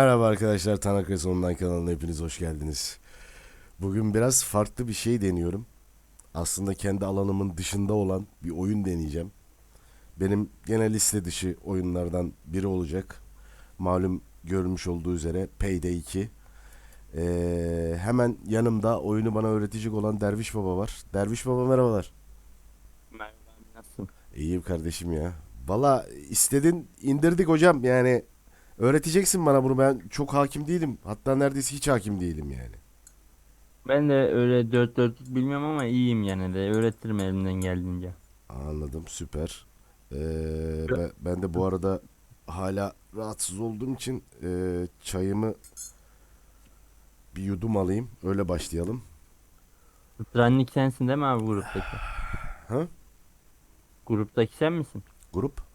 Merhaba arkadaşlar Tanak Res Online kanalına hepiniz hoş geldiniz. Bugün biraz farklı bir şey deniyorum. Aslında kendi alanımın dışında olan bir oyun deneyeceğim. Benim genel liste dışı oyunlardan biri olacak. Malum görmüş olduğu üzere Payday 2. Ee, hemen yanımda oyunu bana öğretecek olan Derviş Baba var. Derviş Baba merhabalar. Merhaba nasılsın? İyiyim kardeşim ya. Valla istedin indirdik hocam yani öğreteceksin bana bunu ben çok hakim değilim. Hatta neredeyse hiç hakim değilim yani. Ben de öyle dört dörtlük bilmiyorum ama iyiyim yine de. Öğretirim elimden geldiğince. Anladım süper. Ee, ben, ben de bu arada hala rahatsız olduğum için e, çayımı bir yudum alayım öyle başlayalım. Strannik sensin değil mi abi gruptaki? Ha? Gruptaki sen misin? Grup?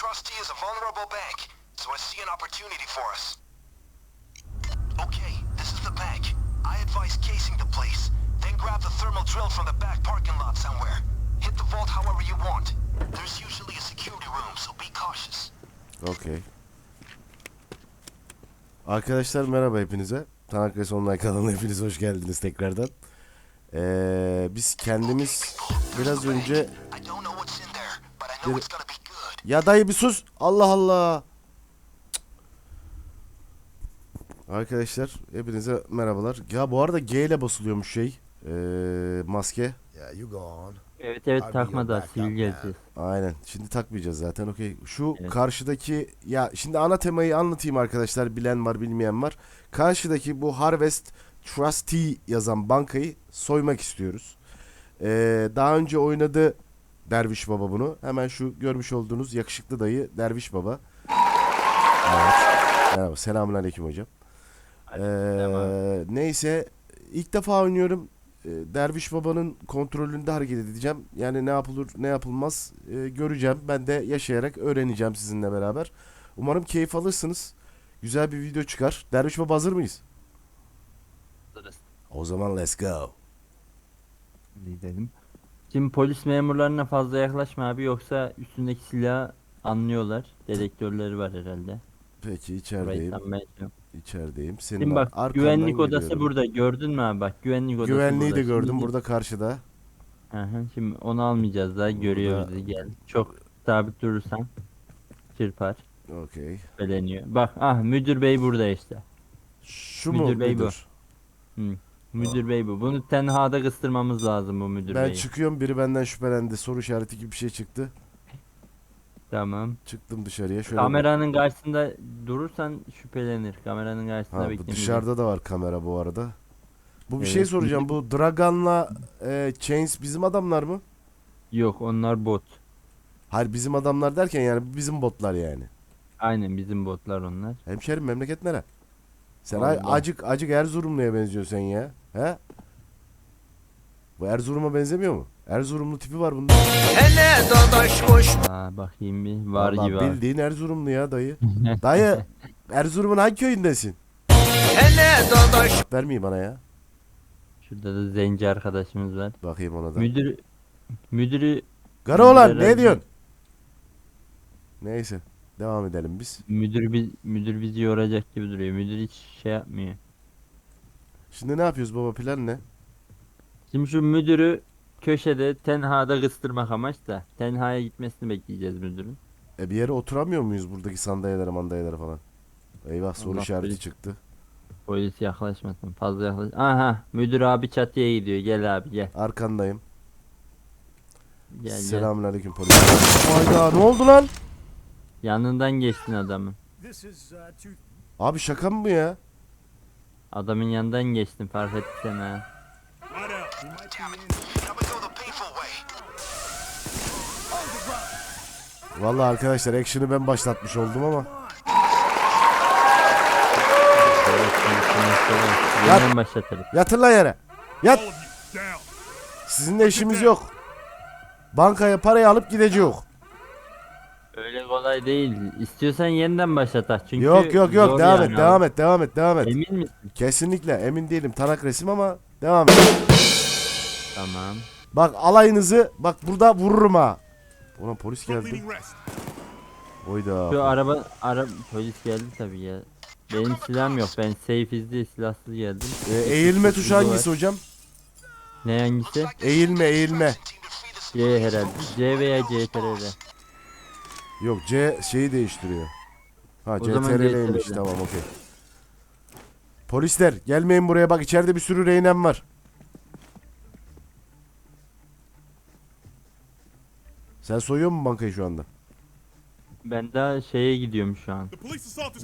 Trustee is a vulnerable bank, so I see an opportunity for us. Okay, this is the bank. I advise casing the place, then grab the thermal drill from the back parking lot somewhere. Hit the vault however you want. There's usually a security room, so be cautious. Okey. Arkadaşlar merhaba hepinize. Tanak Res Online kanalına hepiniz hoş geldiniz tekrardan. Ee, biz kendimiz biraz önce Bir- Ya dayı bir sus. Allah Allah. Cık. Arkadaşlar hepinize merhabalar. Ya bu arada G ile basılıyormuş şey. Ee, maske. Yeah, you go on. Evet evet Abi, takma da. Aynen. Şimdi takmayacağız zaten. Okey. Şu Evet. karşıdaki ya şimdi ana temayı anlatayım arkadaşlar. Bilen var, bilmeyen var. Karşıdaki bu Harvest Trustee yazan bankayı soymak istiyoruz. Ee, daha önce oynadı Derviş Baba bunu. Hemen şu görmüş olduğunuz yakışıklı dayı Derviş Baba. Evet. Merhaba. Selamünaleyküm hocam. Ee, neyse ilk defa oynuyorum. Ee, Derviş Baba'nın kontrolünde hareket edeceğim. Yani ne yapılır ne yapılmaz e, göreceğim. Ben de yaşayarak öğreneceğim sizinle beraber. Umarım keyif alırsınız. Güzel bir video çıkar. Derviş Baba hazır mıyız? O zaman let's go. Gidelim. Şimdi polis memurlarına fazla yaklaşma abi yoksa üstündeki silahı anlıyorlar. Dedektörleri var herhalde. Peki Burayı içerideyim. tam ben- İçerideyim. Senin Şimdi bak arkandan güvenlik odası geliyorum. burada gördün mü abi bak güvenlik odası Güvenliği burada. de gördüm Şimdi- burada karşıda. Hı hı, şimdi onu almayacağız daha görüyor Burada- bizi gel. Çok sabit durursan çırpar, Okey. beleniyor. Bak ah müdür bey burada işte. Şu mu Müdür bey bu. müdür? Müdür bey bu. Bunu tenhada kıstırmamız lazım bu müdür Ben beyi. çıkıyorum biri benden şüphelendi. Soru işareti gibi bir şey çıktı. Tamam. Çıktım dışarıya şöyle. Kameranın karşısında durursan şüphelenir. Kameranın karşısında Ha, bu beklemeyecek. dışarıda da var kamera bu arada. Bu bir Evet, şey soracağım. Bu Dragan'la e, Chains bizim adamlar mı? Yok onlar bot. Hayır bizim adamlar derken yani bizim botlar yani. Aynen bizim botlar onlar. Hemşerim memleket nere? Sen acık acık Erzurumlu'ya benziyorsun sen ya. He? Bu Erzurum'a benzemiyor mu? Erzurumlu tipi var bunda. Aa bakayım bir var Vallahi gibi abi. bildiğin Erzurumlu ya dayı. dayı Erzurum'un hangi köyündesin? Vermeyin bana ya. Şurada da zenci arkadaşımız var. Bakayım ona da. Müdür müdürü Garı olan ne diyorsun? Neyse. Devam edelim biz. müdür bi, müdür bizi yoracak gibi duruyor. Müdür hiç şey yapmıyor. Şimdi ne yapıyoruz baba plan ne? Şimdi şu müdürü köşede tenhada kıstırmak amaç da tenhaya gitmesini bekleyeceğiz müdürün. E bir yere oturamıyor muyuz buradaki sandalyelere mandalyelere falan? Eyvah soru Allah işareti bilir. çıktı. Polis yaklaşmasın fazla yaklaş. Aha müdür abi çatıya gidiyor gel abi gel. Arkandayım. Gel gel. Selamünaleyküm polis. Hayda ne oldu lan? Yanından geçtin adamın. Abi şaka mı bu ya? Adamın yanından geçtin fark etsen ha. Vallahi arkadaşlar action'ı ben başlatmış oldum ama. Yeniden başlatırız. Yatın lan yere. Yat. Sizinle işimiz yok. Bankaya parayı alıp gideceğiz. Kolay değil. İstiyorsan yeniden başlatak çünkü Yok yok yok zor devam yani et devam et devam et devam et. Emin misin? Kesinlikle emin değilim tanak resim ama devam et. Tamam. Bak alayınızı bak burada vururum ha. Ulan polis geldi. Oyda. Şu araba ara polis geldi tabii ya. Benim silahım yok. Ben safe diye silahsız geldim. Ee, eğilme tuşu hangisi hocam? Ne hangisi? Eğilme eğilme. C herhalde. C veya CTRL. Yok C şeyi değiştiriyor. Ha CTRL'ymiş CTRL. tamam okey. Polisler gelmeyin buraya bak içeride bir sürü reynem var. Sen soyuyor musun bankayı şu anda? Ben daha şeye gidiyorum şu an.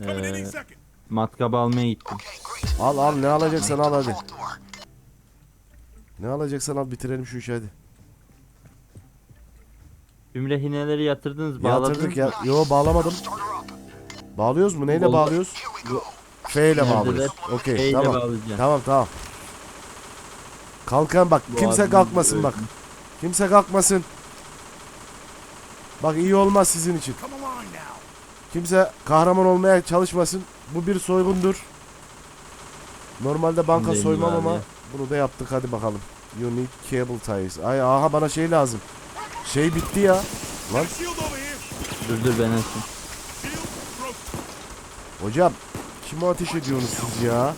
Ee. Matkabı almaya gittim. Al al ne alacaksan al hadi. Ne alacaksan al bitirelim şu işi hadi. Tüm rehineleri yatırdınız, bağladınız Yatırdık ya. Yo bağlamadım. Bağlıyoruz mu? Neyle Oldu. bağlıyoruz? F ile bağlıyoruz. Okey F ile tamam. bağlayacağım. Tamam tamam. Kalkan bak Bu kimse kalkmasın bak. öldü. Kimse kalkmasın. Bak iyi olmaz sizin için. Kimse kahraman olmaya çalışmasın. Bu bir soygundur. Normalde banka soymam abi. ama bunu da yaptık hadi bakalım. You need cable ties. Ay aha bana şey lazım. Şey bitti ya. Lan. Dur dur ben broken. hocam kime ateş ediyorsunuz siz ya?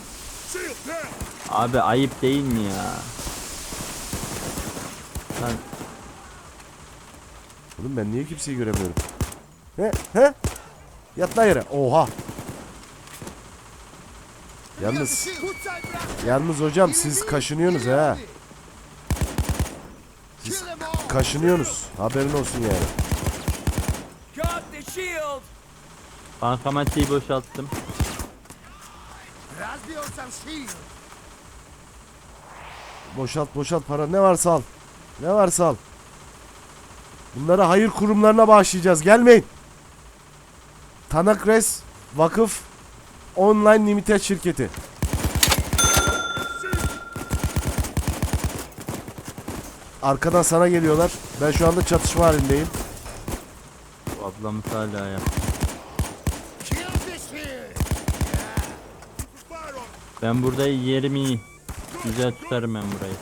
Abi ayıp değil mi ya? Lan Oğlum ben niye kimseyi göremiyorum? He he? Yat lan yere. Oha. Yalnız yalnız hocam siz kaşınıyorsunuz ha. Kaşınıyorsunuz. Haberin olsun yani. Bankamatiği boşalttım. Boşalt boşalt para ne varsa al. Ne varsa al. Bunları hayır kurumlarına bağışlayacağız. Gelmeyin. Tanakres Vakıf Online Limited şirketi. Arkadan sana geliyorlar. Ben şu anda çatışma halindeyim. Bu ablamız hala ya. Ben burada yerimi iyi. Güzel tutarım ben burayı.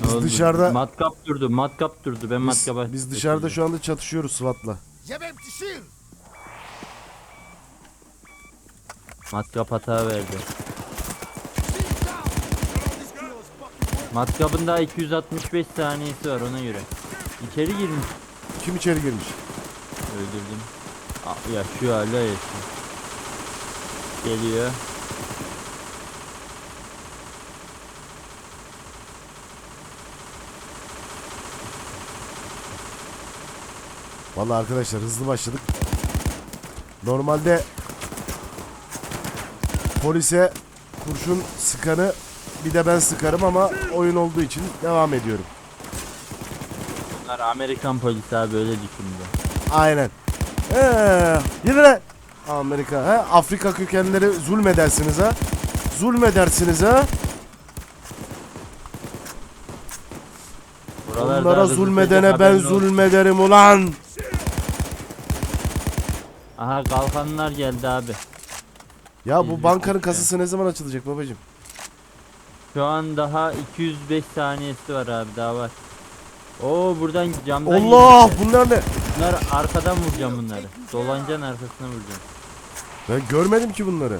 Ne Biz oldu? dışarıda- Matkap durdu, matkap durdu. Ben Biz, matkaba... biz dışarıda şu anda çatışıyoruz SWAT'la. Matkap hata verdi. Matkapın daha 265 saniyesi var ona göre. İçeri girmiş. Kim içeri girmiş? Öldürdüm. Aa, ya şu hala yaşıyor. Geliyor. Vallahi arkadaşlar hızlı başladık. Normalde polise kurşun sıkanı bir de ben sıkarım ama oyun olduğu için devam ediyorum. Bunlar Amerikan polisi abi öyle düşündü. Aynen. Ee, yürü lan. Amerika. He? Afrika kökenleri zulmedersiniz ha. Zulmedersiniz ha. Buralarda hızlı zulmedene ben haberin olsun. zulmederim ulan. Aha kalkanlar geldi abi. Ya bu bankanın kasası ne zaman açılacak babacım? Şu an daha 205 saniyesi var abi daha var. Oo buradan camdan Allah girmişler. bunlar ne? Bunlar arkadan vuracağım bunları. Dolancan arkasına vuracağım. Ben görmedim ki bunları.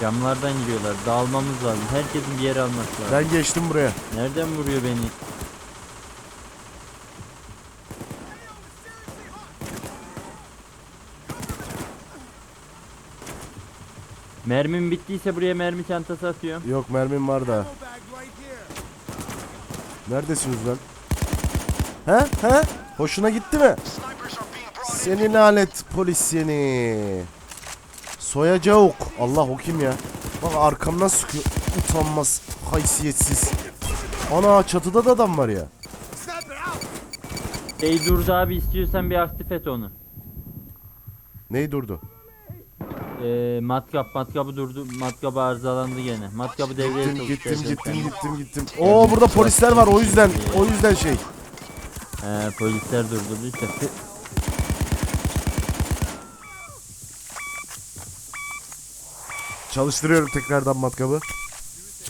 Camlardan giriyorlar. Dağılmamız lazım. Herkesin bir yere alması lazım. Ben geçtim buraya. Nereden vuruyor beni? Mermim bittiyse buraya mermi çantası atıyorum. Yok mermim var da. Neredesiniz lan? He? He? Hoşuna gitti mi? Seni lanet polis seni. Soyacağım. Allah o kim ya? Bak arkamdan sıkıyor. Utanmaz. Haysiyetsiz. Ana çatıda da adam var ya. Şey durdu abi istiyorsan bir aktif et onu. Ney durdu? Ee, matkap matkabı durdu. Matkabı arızalandı gene. Matkabı devreye Gittim sok gittim gittim gittim gittim. Oo burada polisler var o yüzden o yüzden şey. Ee, polisler durdurdu işte. Çalıştırıyorum tekrardan matkabı.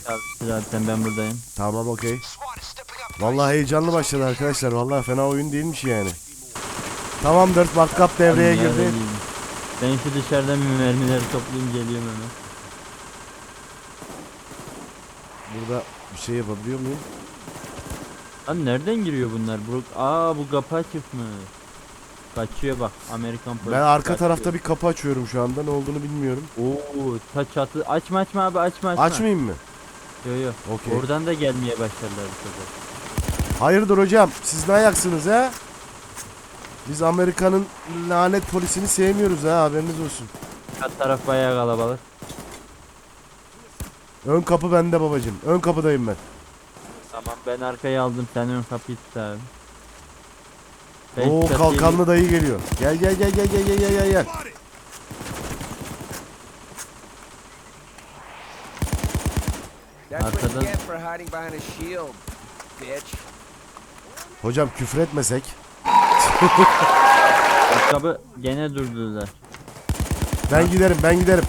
Çalıştır abi sen ben buradayım. Tamam okey. Vallahi heyecanlı başladı arkadaşlar. Vallahi fena oyun değilmiş yani. Tamamdır. Matkap devreye girdi. değilim. Ben şu dışarıdan mermileri toplayayım geliyorum hemen. Burada bir şey yapabiliyor muyum? Lan nereden giriyor bunlar? Bu, aa bu kapı açıkmış. Kaçıyor bak Amerikan polisi. Ben arka kaçıyor. tarafta bir kapı açıyorum şu anda. Ne olduğunu bilmiyorum. Oo ta çatı açma açma abi açma açma. Açmayayım mı? Yo yo. Okey. Oradan da gelmeye başladılar bu sefer. Hayırdır hocam? Siz ne ayaksınız ha? Biz Amerika'nın lanet polisini sevmiyoruz ha haberiniz olsun. Kat taraf bayağı kalabalık. Ön kapı bende babacım. Ön kapıdayım ben. Tamam ben arkayı aldım sen ön kapıyı tut abi. Ben Oo çatıyı- kalkanlı dayı geliyor. Gel gel gel gel gel gel gel gel gel. Spotted. That's what you Arkadan- get for hiding behind a shield, bitch. Hocam küfretmesek. Ayakkabı gene durdular. Ben giderim ben giderim.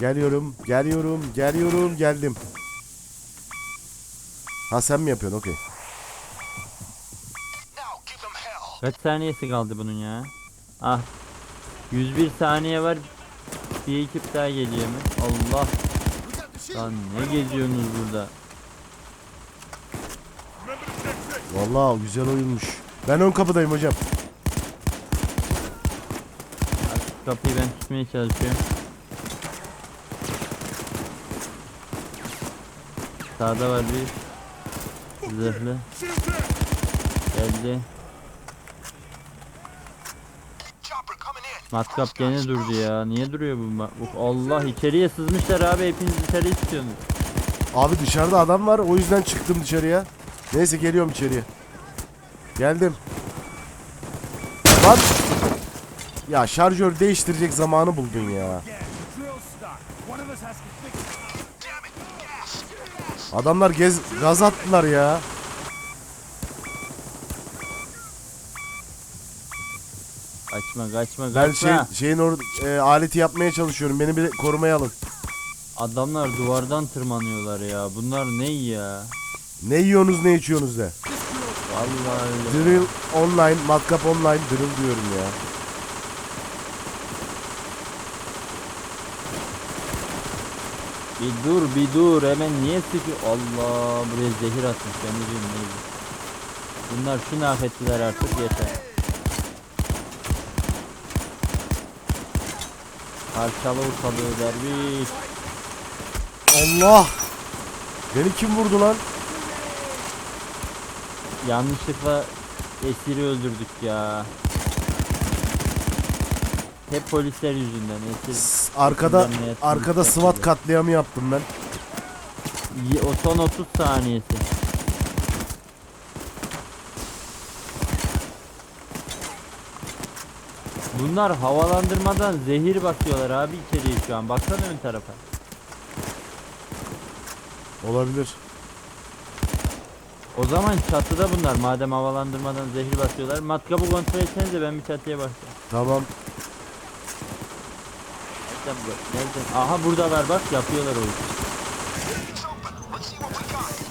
Geliyorum geliyorum geliyorum geldim. Ha sen mi yapıyorsun okey. Kaç saniyesi kaldı bunun ya? Ah. 101 saniye var. Bir ekip daha geliyor mu? Allah. Lan ne geziyorsunuz burada? Vallahi güzel oyunmuş. Ben ön kapıdayım hocam. Artık kapıyı ben tutmaya çalışıyorum. Sağda var bir zırhlı geldi. Matkap gene durdu ya. Niye duruyor bu? Uf, Allah içeriye sızmışlar abi. Hepiniz dışarı istiyorsunuz. Abi dışarıda adam var o yüzden çıktım dışarıya. Neyse geliyorum içeriye. Geldim. Lan. Ya şarjör değiştirecek zamanı buldun ya. Adamlar gez gaz attılar ya. Kaçma kaçma Ben kaçma. şey şeyin or e, aleti yapmaya çalışıyorum. Beni bir korumaya alın. Adamlar duvardan tırmanıyorlar ya. Bunlar ne ya? Ne yiyorsunuz ne içiyorsunuz de. Vallahi öyle. Drill online, matkap online drill diyorum ya. Bir dur bir dur hemen niye sıkıyor? Allah buraya zehir atmış ben diyorum neydi? Bunlar şunu hak ettiler artık yeter. Parçalı ortalığı derviş. Allah! Beni kim vurdu lan? Yanlışlıkla esiri öldürdük ya. Hep polisler yüzünden esir. Arkada arkada SWAT katliamı yaptım ben. O son 30 saniyesi. Bunlar havalandırmadan zehir basıyorlar abi içeriye şu an. Baksana ön tarafa. Olabilir. O zaman çatıda bunlar madem havalandırmadan zehir basıyorlar. Matkabı kontrol etsenize ben bir çatıya bakacağım. Tamam. Nereden bu? Nereden? Aha buradalar bak yapıyorlar o işi.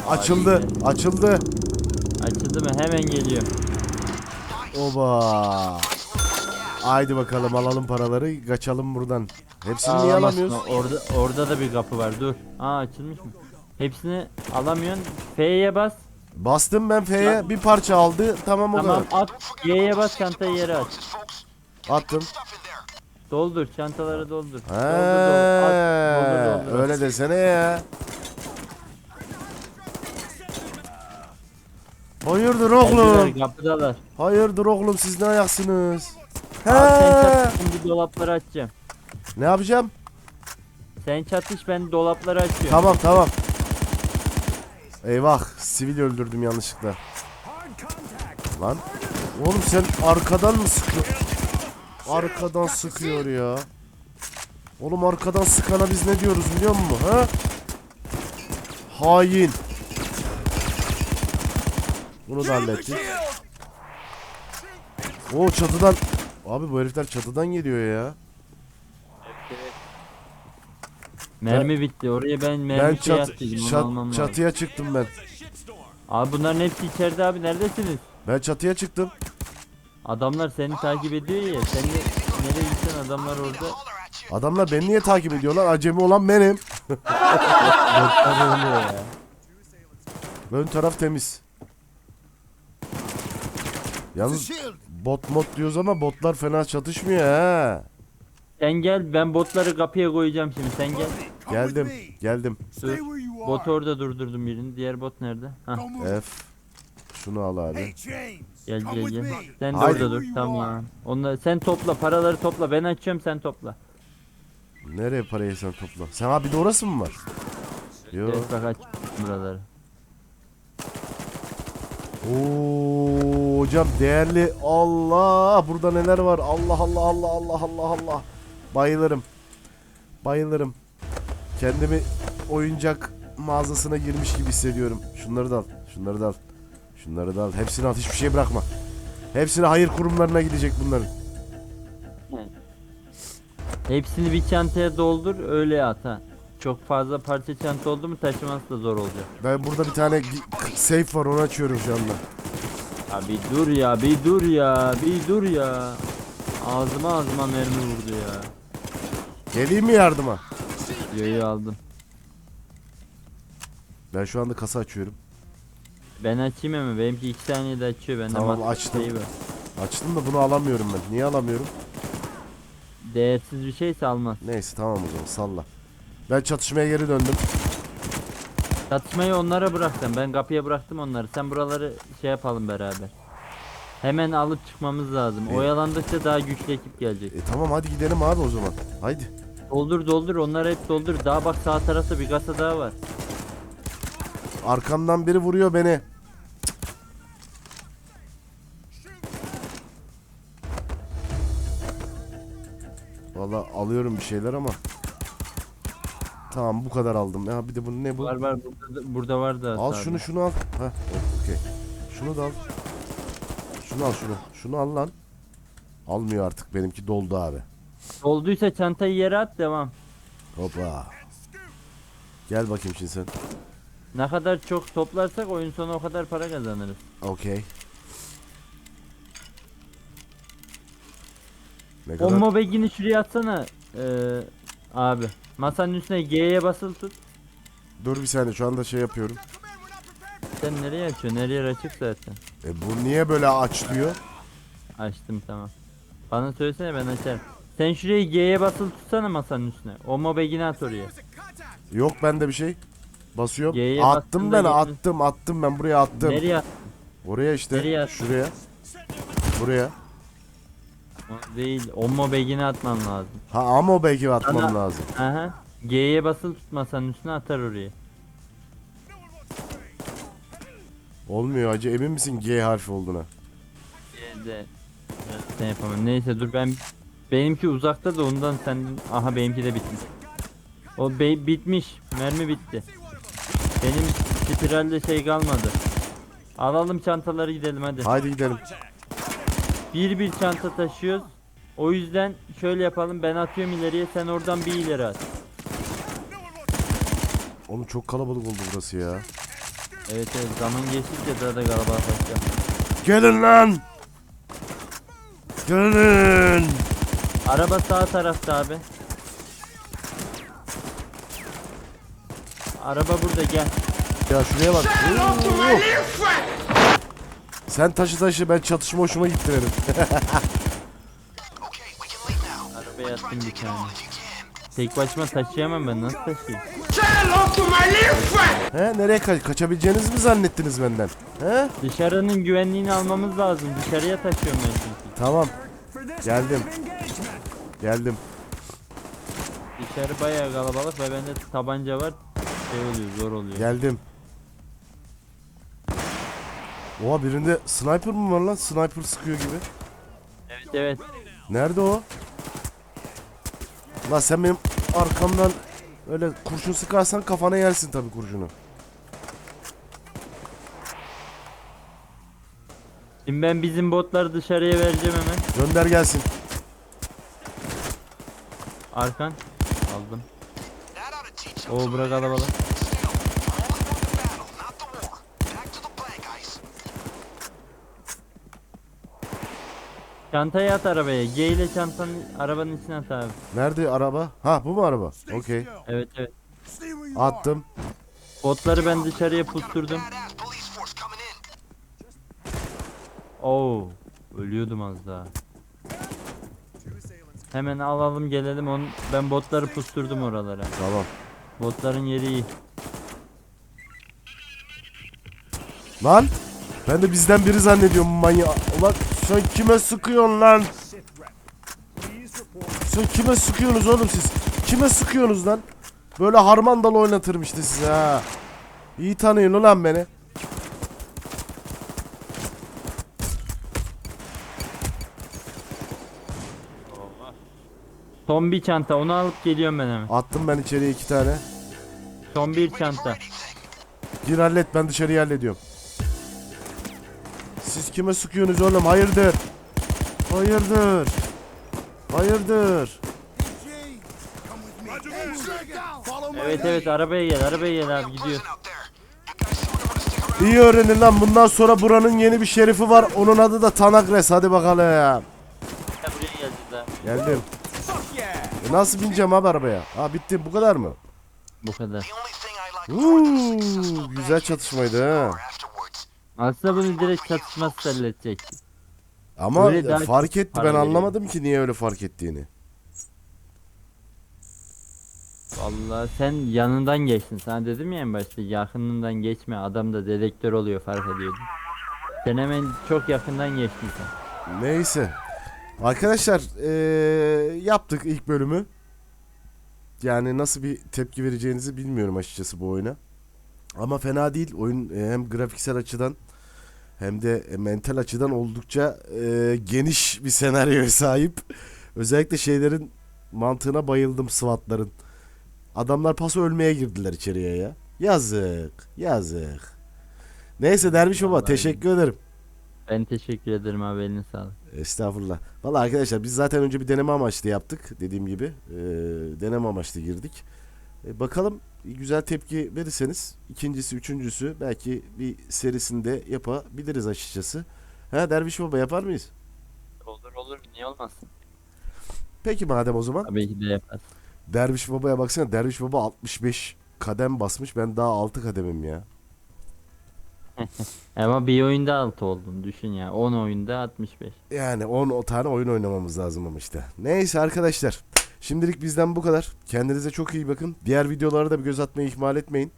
Açıldı. Aynen. Açıldı. Açıldı mı? Hemen geliyor. Oba. Haydi bakalım alalım paraları kaçalım buradan. Hepsini niye alamıyoruz? Orada orada da bir kapı var. Dur. Aa açılmış mı? Hepsini alamıyorsun. F'ye bas. Bastım ben F'ye bir parça aldı. Tamam o Tamam kadar. at. Y'ye bas çantayı yere at. Attım. Doldur çantaları doldur. He, Doldur doldur. At. Doldur doldur. öyle desene ya. Hayırdır oğlum? Geldiler, kapıdalar. Hayırdır oğlum siz ne ayaksınız? He. Abi sen çatış şimdi dolapları açacağım. Ne yapacağım? Sen çatış ben dolapları açıyorum. Tamam tamam. Eyvah sivil öldürdüm yanlışlıkla. Lan. Oğlum sen arkadan mı sıkıyorsun? Arkadan sıkıyor ya. Oğlum arkadan sıkana biz ne diyoruz biliyor musun? Ha? Hain. Bunu da hallettik. Oo çatıdan. Abi bu herifler çatıdan geliyor ya. Mermi bitti. Oraya ben mermi Ben şey çat, attıydım. Onu çat- almam lazım. çatıya çıktım ben. Abi bunların hepsi içeride abi. Neredesiniz? Ben çatıya çıktım. Adamlar seni takip ediyor ya. Sen de nereye gitsen adamlar orada. Adamlar beni niye takip ediyorlar? Acemi olan benim. Ön taraf temiz. Yalnız bot mod diyoruz ama botlar fena çatışmıyor ha. Sen gel ben botları kapıya koyacağım şimdi. Sen gel. Geldim, geldim. Are. Bot orada durdurdum birini. Diğer bot nerede? Hah. F. Şunu al abi. Gel gel gel. Sen de orada dur. Tamam. Onları sen topla paraları topla. Ben açıyorum sen topla. Nereye parayı sen topla? Sen abi bir de orası mı var? Yo. Evet bak aç buraları. Oo hocam değerli Allah burada neler var Allah Allah Allah Allah Allah Allah bayılırım bayılırım kendimi oyuncak mağazasına girmiş gibi hissediyorum şunları da al şunları da al şunları da al hepsini at hiçbir şey bırakma hepsini hayır kurumlarına gidecek bunların Hepsini bir çantaya doldur öyle at ha. Çok fazla parça çanta oldu mu taşıması da zor olacak. ben burada bir tane safe var onu açıyorum şu anda Ya bir dur ya bir dur ya bir dur ya. Ağzıma ağzıma mermi vurdu ya. Geleyim mi yardıma Yoyu aldım. ben şu anda kasa açıyorum Ben açayım ama benimki 2 saniyede açıyor. Bende Tamam, mat- açtım. şeyi var. açtım da bunu alamıyorum ben niye alamıyorum Değersiz bir şeyse almaz. Neyse tamam o zaman salla. Ben çatışmaya geri döndüm. Çatışmayı onlara bıraktım. Ben kapıya bıraktım onları. Sen buraları şey yapalım beraber. Hemen alıp çıkmamız lazım. İyi. Oyalandıkça daha güçlü ekip gelecek. E tamam hadi gidelim abi o zaman. Haydi. Doldur doldur onları hep doldur. Daha bak sağ tarafta bir kasa daha var. Arkamdan biri vuruyor beni. Valla alıyorum bir şeyler ama. Tamam bu kadar aldım. Ya bir de bu ne bu? Var var burada, da- burada var da. Al şunu şunu al. Heh okey. Şunu da al. Şunu al şunu. Şunu al lan. Almıyor artık benimki doldu abi. Dolduysa çantayı yere at devam. Hoppa. Gel bakayım şimdi sen. Ne kadar çok toplarsak oyun sonu o kadar para kazanırız. Okey. Ne O kadar? mobegini şuraya atsana. Ee, abi. Masanın üstüne G'ye basılı tut. Dur bir saniye şu anda şey yapıyorum. Sen nereye açıyorsun? Her yer açık zaten. E bu niye böyle aç diyor? Açtım tamam. Bana söylesene ben açarım. Sen şurayı G'ye basılı tutsana masanın üstüne. O mobegini at oraya. Yok bende bir şey. Basıyorum. Y'ye attım bastın ben da attım attım ben buraya attım. Nereye at? Oraya işte Nereye attın? şuraya. Buraya. O Değil. O mobegini atman lazım. Ha ama belki atmam Ana- lazım. Aha. G'ye basılı tut masanın üstüne atar oraya. Olmuyor hacı emin misin G harfi olduğuna? G'de. Sen yapamam. Neyse dur ben benimki uzakta da ondan sen aha benimki de bitmiş. O be- bitmiş. Mermi bitti. Benim spiralde şey kalmadı. Alalım çantaları gidelim hadi. Haydi gidelim. Bir bir çanta taşıyoruz. O yüzden şöyle yapalım. Ben atıyorum ileriye sen oradan bir ileri at. Oğlum çok kalabalık oldu burası ya. Evet evet zaman geçtikçe daha da kalabalıklaşacak. Gelin lan! Gelin! Araba sağ tarafta abi. Araba burada gel. Ya şuraya bak. Oo! Sen taşı taşı ben çatışma hoşuma gitti benim. Arabaya attım bir tane. Tek başıma taşıyamam ben nasıl taşıyayım? He nereye kaç kaçabileceğinizi mi zannettiniz benden? He? Dışarının güvenliğini almamız lazım. Dışarıya taşıyorum ben çünkü. Tamam Geldim. Geldim. Dışarı bayağı kalabalık ve bende tabanca var. Şey oluyor zor oluyor. Geldim. Oha birinde sniper mı var lan? Sniper sıkıyor gibi. Evet evet. Nerede o? Lan sen benim arkamdan öyle kurşun sıkarsan kafana yersin tabii kurşunu. Şimdi ben bizim botları dışarıya vereceğim hemen. Gönder gelsin. Arkan. Aldım. That ought to Oo bırak kalabalık. Still, you only won the battle, not the war. Back to the bank, guys. Çantayı at arabaya. G ile çantanın arabanın içine at abi. Nerede araba? Ha bu mu araba? Okey. Evet evet. Attım. Botları ben dışarıya pusturdum. Oo. Ölüyordum az daha. Hemen alalım gelelim onu. Ben botları pusturdum oralara. Tamam. Botların yeri iyi. Lan ben de bizden biri zannediyorum manyak. Ulan sen kime sıkıyorsun lan? Sen kime sıkıyorsunuz oğlum siz? Kime sıkıyorsunuz lan? Böyle harmandalı oynatırım işte size ha. İyi tanıyın ulan beni. Son bir çanta onu alıp geliyorum ben hemen. Attım ben içeriye iki tane. Son bir çanta. Gir hallet ben dışarıyı hallediyorum. Siz kime sıkıyorsunuz oğlum? Hayırdır? Hayırdır? Hayırdır? Evet evet arabaya gel arabaya gel abi gidiyor. İyi öğrenin lan bundan sonra buranın yeni bir şerifi var. Onun adı da Tanakres. Hadi bakalım. Buraya geleceğiz. Geldim. Nasıl bineceğim abi arabaya? Ha bitti bu kadar mı? Bu kadar. Uuu güzel çatışmaydı ha. Aslında bunu direkt çatışması halledecek. Ama Böyle daha fark etti para ben veriyor. anlamadım ki niye öyle fark ettiğini. Vallahi sen yanından geçtin. Sana dedim ya en başta yakınından geçme. Adam da dedektör oluyor fark ediyordun. Sen hemen çok yakından geçtin sen. Neyse. Arkadaşlar eee, yaptık ilk bölümü. Yani nasıl bir tepki vereceğinizi bilmiyorum açıkçası bu oyuna. Ama fena değil. Oyun hem grafiksel açıdan hem de mental açıdan oldukça e, geniş bir senaryoya sahip. Özellikle şeylerin mantığına bayıldım SWAT'ların. Adamlar paso ölmeye girdiler içeriye ya. Yazık, yazık. Neyse Derviş Baba Vallahi teşekkür ederim. Ben teşekkür ederim abi eline sağlık. Estağfurullah. Valla arkadaşlar biz zaten önce bir deneme amaçlı yaptık dediğim gibi. Ee, deneme amaçlı girdik. Ee, bakalım güzel tepki verirseniz ikincisi, üçüncüsü belki bir serisinde yapabiliriz açıkçası. Ha Derviş Baba yapar mıyız? Olur olur niye olmasın? Peki madem o zaman. Tabii ki de yaparız. Derviş Baba'ya baksana. Derviş Baba 65 kadem basmış. Ben daha 6 kademim ya. Ama bir oyunda 6 oldun düşün ya. 10 oyunda 65. Yani 10 o tane oyun oynamamız lazım ama işte. Neyse arkadaşlar. Şimdilik bizden bu kadar. Kendinize çok iyi bakın. Diğer videolara da bir göz atmayı ihmal etmeyin.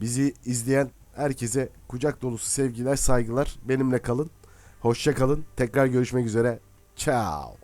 Bizi izleyen herkese kucak dolusu sevgiler, saygılar. Benimle kalın. Hoşça kalın. Tekrar görüşmek üzere. Ciao.